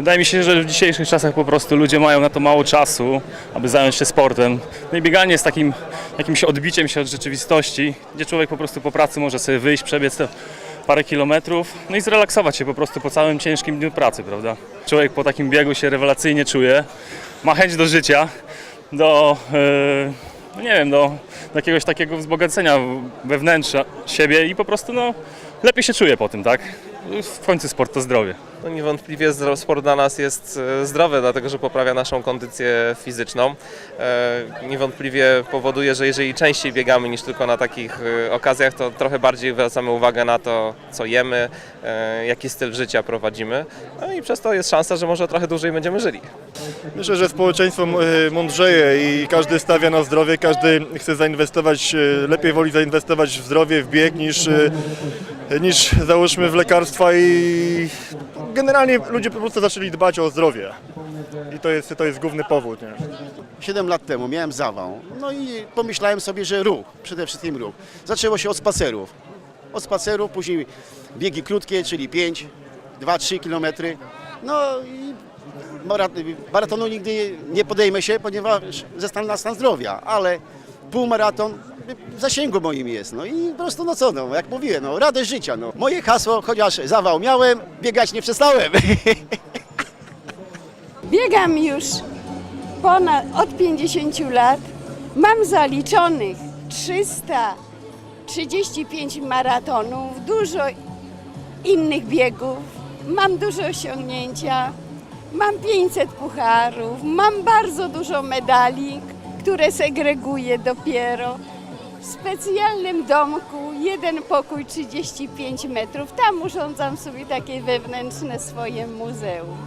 Wydaje mi się, że w dzisiejszych czasach po prostu ludzie mają na to mało czasu, aby zająć się sportem. No i bieganie jest takim jakimś odbiciem się od rzeczywistości, gdzie człowiek po prostu po pracy może sobie wyjść, przebiec te parę kilometrów, no i zrelaksować się po prostu po całym ciężkim dniu pracy, prawda? Człowiek po takim biegu się rewelacyjnie czuje, ma chęć do życia, do, no nie wiem, do, do jakiegoś takiego wzbogacenia wewnętrza siebie i po prostu no, lepiej się czuje po tym, tak? W końcu sport to zdrowie. No niewątpliwie sport dla nas jest e, zdrowy, dlatego że poprawia naszą kondycję fizyczną. E, Niewątpliwie powoduje, że jeżeli częściej biegamy niż tylko na takich e, okazjach, to trochę bardziej zwracamy uwagę na to, co jemy, jaki styl życia prowadzimy. No i przez to jest szansa, że może trochę dłużej będziemy żyli. Myślę, że społeczeństwo mądrzeje i każdy stawia na zdrowie, każdy chce zainwestować, lepiej woli zainwestować w zdrowie, w bieg niż, niż załóżmy w lekarstwa i generalnie ludzie po prostu zaczęli dbać o zdrowie. I to jest, to jest główny powód. Nie? 7 lat temu miałem zawał. No i pomyślałem sobie, że ruch, przede wszystkim ruch. Zaczęło się od spacerów. Od spacerów, później biegi krótkie, czyli 5, 2-3 kilometry. No i mara- maratonu nigdy nie podejmę się, ponieważ ze stan na stan zdrowia, ale półmaraton zasięgu moim jest. No i po prostu no co, no, jak mówiłem, no, radość życia. No. Moje hasło, chociaż zawał miałem, biegać nie przestałem. Biegam już ponad od 50 lat. Mam zaliczonych 335 maratonów, dużo innych biegów. Mam dużo osiągnięcia. Mam 500 pucharów, mam bardzo dużo medali, które segreguję dopiero. W specjalnym domku, jeden pokój 35 metrów. Tam urządzam sobie takie wewnętrzne swoje muzeum.